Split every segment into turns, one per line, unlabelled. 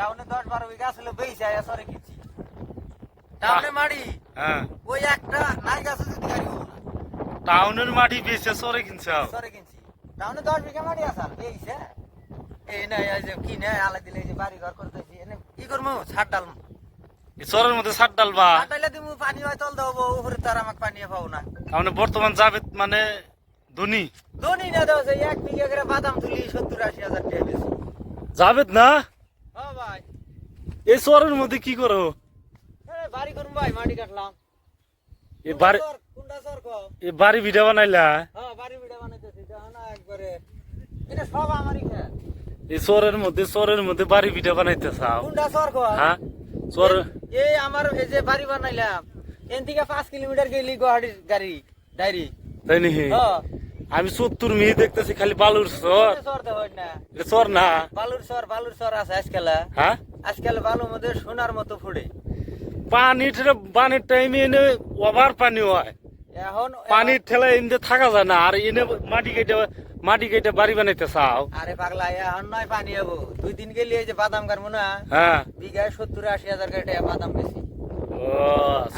টাউনে দশ বারো বিঘা ছিল বেইছে আয়া সরে কিনছি। টাউনে মাড়ি
হ্যাঁ।
ওই একটা নাই গাছে যদি গাড়ি
টাউনের মাটি বেচে চরে কিনছে
সরে কিনছি। টাউনে দশ বিঘা মাড়ি আসাল বেইছে এই না এই যে কি না আলা দিলে এই যে বাড়ি ঘর করতেছি। এনে কি করব? ছাড় ডালমু।
চরের মধ্যে সার ডালবা
ছাড় ডাইলে দিমু পানি হয় তল দেবো উপরে তার আমাকে পানি পাবো না।
তাহলে বর্তমান যাবে মানে ধনী।
ধনী না দাও এক বিঘা করে বাদাম তুলি সত্তর আশি হাজার টাকা বেশি।
যাবেত না?
ভাই
এই চরের মধ্যে কি করো?
বাড়ি করুন ভাই মাটি কাটলাম।
এই বাড়ি
কুন্ডা সর কম
এই বাড়ি ভিডিও বানাইলা?
হ্যাঁ বাড়ি বিড়া বানাইতেছি দেখো না একবারে। এটা সব আমারই খেত।
এই চরের মধ্যে চরের মধ্যে বাড়ি ভিডিও বানাইতে চাও?
কুন্ডা সর কম
হ্যাঁ
এই আমার এই যে বাড়ি বানাইলাম এন থেকে পাঁচ কিলোমিটার গেলি গুয়াহাটির গাড়ি ডাইরি।
তাই নাকি?
হ্যাঁ।
আমি সত্তর মিহি দেখতেছি খালি বালুর চর
সর না। বালুর সর বালুর সর আছে আজকাল।
হ্যাঁ?
আজকাল বালুর মধ্যে সোনার মতো ফুড়ে
পানি ঠেলে পানির টাইমে এনে ওভার পানি হয়।
এখন
পানির ঠেলে এমনি থাকা যায় না আর এনে মাটি কেটে মাটি কেটে বাড়ি বানাইতে চাও।
আরে পাগলা এখন নয় পানি হব। দুই দিন গেলি এই যে বাদাম কাটবো না
হ্যাঁ।
বিঘায় সত্তর আশি হাজার কেটে বাদাম বেশি।
ও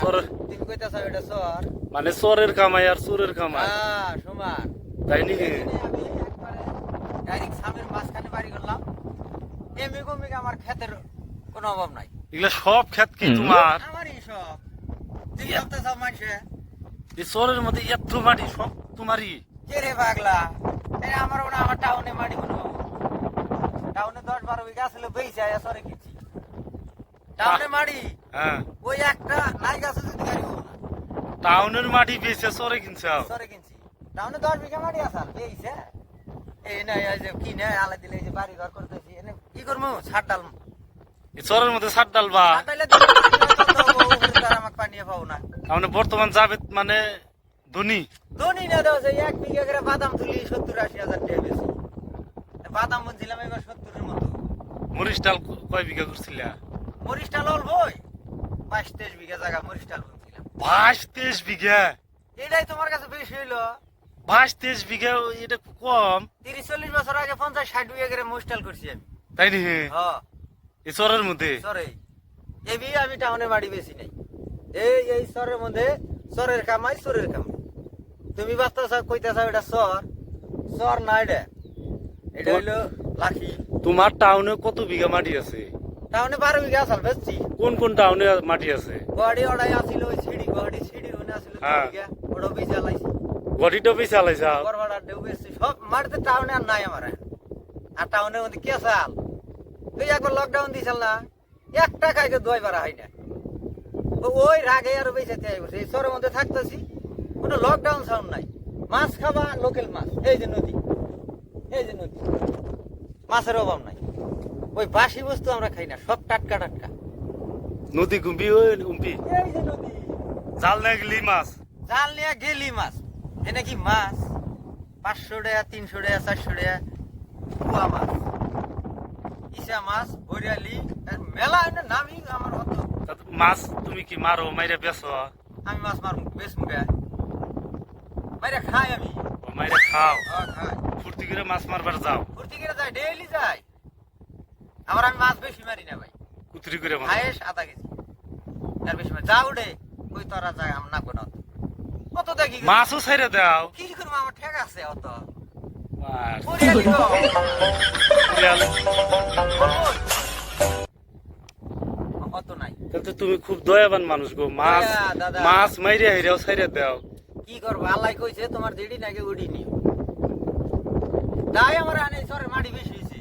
চর
তুমি কইতেছ এটা সর
মানে চরের কামাই আর চোরের কামাই।
হ্যাঁ সমান।
তাই নাকি?
ডাইরেক্ট সামের মাঝখানে বাড়ি করলাম। এমনি কমিকে আমার ক্ষেতের কোনো অভাব নাই।
এগুলা সব ক্ষেত কি তোমার?
আমারই সব। তুই সব মানুষে?
এই চরের মধ্যে এত মাটি সব তোমারই।
কে রে পাগলা? এই আমার ওটা আমার টাউনে মাটি কোনো। টাউনে দশ বারো বিঘা ছিল বেইছে আয়া সরে কিনছি টাউনে মাটি?
হ্যাঁ।
ওই একটা নাই গাছে যদি গাড়ি
টাউনের মাটি বেচে চরে কিনছে
সরে কিনছি। টাউনে দশ বিঘা মাটি আসাল বেইছে এই না এই যে কি না আলা দিলে এই যে বাড়ি ঘর করতেছি এনে কি করব? ডালমু
এই চরের মধ্যে সার
উপরে তার আমাকে পানি পাবো না।
তাহলে বর্তমান যাবে মানে ধনী।
ধনী না দাও সেই এক বিঘা করে বাদাম তুলি সত্তর আশি হাজার টাকা বেশি। বাদাম বুনছিলাম এবার সত্তরের মতো।
মরিচ ডাল কয় বিঘা করছিলা?
মরিচটাল অল্প বাইশ তেইশ বিঘা জায়গা মরিচটাল বুনছিলাম।
বাইশ তেইশ বিঘা?
এটাই তোমার কাছে বেশি হইল।
বাইশ তেইশ বিঘা এটা কম।
তিরিশ চল্লিশ বছর আগে পঞ্চাশ ষাট বিঘা করে মরিচটাল করছি আমি।
তাই নি? এই চরের মধ্যে?
আমি টাউনে বাড়ি বেশি নাই। এই এই সরের মধ্যে সরের কামাই সরের কামাই। তুমি কইতেছ এটা সর সর না এটা। এটা হইল লাখি
তোমার টাউনে কত বিঘা মাটি আছে?
টাউনে বারো বিঘা আসাল বেশছি
কোন কোন টাউনে মাটি আছে?
গুয়াহাটি ওটাই আসিল ওই সিঁড়ি গুয়াহাটি সিঁড়ি ওনে আসিল
হ্যাঁ।
বিঘা। ওটা বেশি আলাইছি
গড়িটা বেশি আলাইছা
বরবাড়া ডেউ বেশি সব মাটিতে টাউনে আর নাই আমার। আর টাউনের মধ্যে কে সাল তুই একবার লকডাউন দিয়েছিল না? এক টাকায় দোয়াই বাড়া হয় না। ওই রাগে আরও বেঁচে থেকে এই শহরের মধ্যে থাকতেছি। কোনো লকডাউন সাউন্ড নাই। মাছ খাবা লোকাল মাছ। এই যে নদী। এই যে নদী। মাছের অভাব নাই। ওই বাসি বস্তু আমরা খাই না সব টাটকা টাটকা।
নদী গুম্পি ওই গুম্পি
এই যে নদী।
জাল না গেলি মাছ।
জাল নিয়ে গেলি মাছ। এনে কি মাছ? পাঁচশো টাকা তিনশো টাকা চারশো টাকা? কুয়া মাছ। ইসা মাছ বরিয়ালি মেলা এনে নামই আমার অত।
মাছ তুমি কি মারো মাইরা বেছো
আমি মাছ মার বেশ মুখে মাইরা খাই আমি।
মাইরা খাও।
খাই।
ফুর্তি করে মাছ মারবার যাও।
ফুর্তি করে যাই ডেইলি যাই। আবার আমি মাছ বেশি মারি না ভাই।
কুতরি করে মাছ
খায়েস আধা কেজি। আর বেশি মারি। যা উঠে ওই তোরা যায় আমি না কোনো কত দেখি
মাছও ছেড়ে দাও।
কি করব? আমার ঠেক আছে অত। নাই।
তুমি খুব দয়াবান মানুষ গো। মাছ মাছ মাইরে হেরেও ছেড়ে দাও।
কি করব? আল্লাহ কইছে তোমার দিদি নাকি উড়ি নিও। তাই আমার আনে সরের মাটি বেশি হয়েছে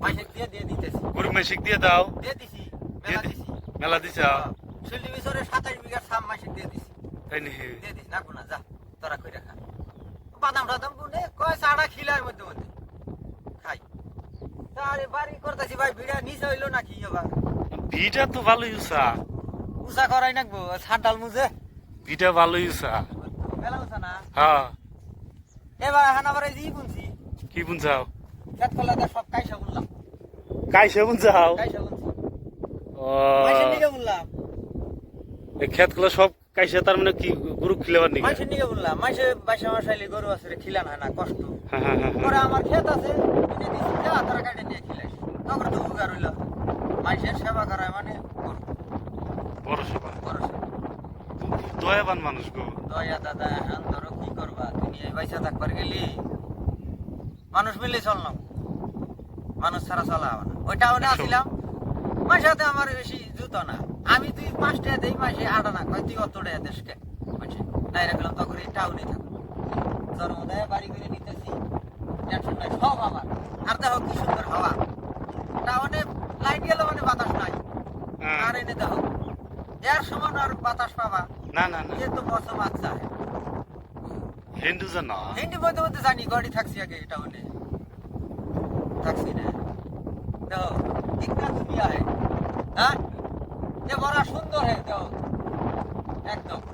পয়সা দিয়ে দিয়ে দিতেছি।
গরু মেশিক দিয়ে দাও।
দিয়ে দিছি মেলা দিছি।
মেলা দিছা।
শিল্লি বিছরে সাতাশ বিঘা সাম মাসে দিয়ে দিছি।
তাই নি
দিয়ে দিছি না যা তোরা কই রাখা বাদাম টাদাম কোনে কয় সাড়া খিলার মধ্যে মধ্যে। খাই। তারে বাড়ি করতেছি ভাই ভিড়া নিচে হইল নাকি এবার?
ভিটা তো ভালো ইউসা
উষা করাই নাকবো ছাড় মুজে।
ভিটা ভালো ইউসা
মেলা উষা না?
হ্যাঁ।
এবার বুনছি।
কি
খেত করলে সব কাইসা বললাম
কাইসে বুঝাও
কাইসা বুনছি।
ও।
মাইসের নিকে বললাম
এই ক্ষেতগুলো সব কাইসে তার মানে কি গরু খিলেবার নাকি?
মাইসের নিকে বললাম মাইসে আমার শাইলি গরু আছে রে খিলান হয় না কষ্ট।
হ্যাঁ হ্যাঁ হ্যাঁ
পরে আমার ক্ষেত আছে কিনে দিছি যা তারা কাটে নিয়ে তখন তো উপকার হইল। সেবা করা মানে বড়
বড় সেবা।
বড় সেবা।
দয়াবান মানুষ গো।
দয়া দাদা এখন ধরো কি করবা? দুনিয়ায় পয়সা থাকবার গেলি। মানুষ মিলে চললাম মানুষ ছাড়া চলা হবে না। ওই টাউনে আসছিলাম মাসে হাতে আমার বেশি জুতো না। আমি তুই পাঁচ টাকা দেই মাসে আডা না কয় তুই অত টাকা দেশকে। মাসে তখন এই টাউনে জন্মদায় বাড়ি করে নিতেছি টেনশন নাই সব আমার। আর দেখো কি সুন্দর টাউনে লাইট গেলে মানে বাতাস নাই।
হ্যাঁ।
আর এনে দেখো এর সমান আর বাতাস পাবা।
না না না।
এ মৌসুম আচ্ছা।
হিন্দু জন
হিন্দু বলতে বলতে জানি গড়ি থাকছি আগে টাউনে থাকছি না। দেখো দিকটা তুমি আয় সুন্দর একদম একদম।